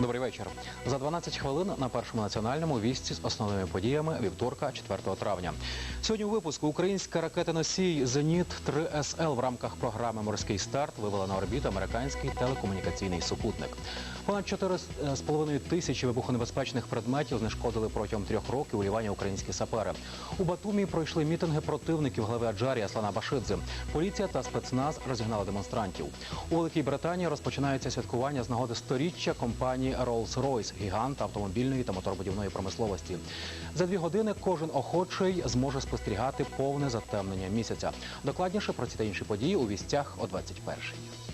вечір. За 12 хвилин на першому національному вісті з основними подіями вівторка, 4 травня. Сьогодні у випуску українська ракета-носій Зеніт 3 СЛ в рамках програми Морський старт вивела на орбіту американський телекомунікаційний супутник. Понад 4,5 тисячі вибухонебезпечних предметів знешкодили протягом трьох років у Лівані українські сапери. У Батумі пройшли мітинги противників глави Аджарі Аслана Башидзе. Поліція та спецназ розігнали демонстрантів. У Великій Британії розпочинається святкування з нагоди сторіччя компанії Rolls-Royce, гіганта автомобільної та моторбудівної промисловості. За дві години кожен охочий зможе спостерігати повне затемнення місяця. Докладніше про ці та інші події у вістях о 21-й.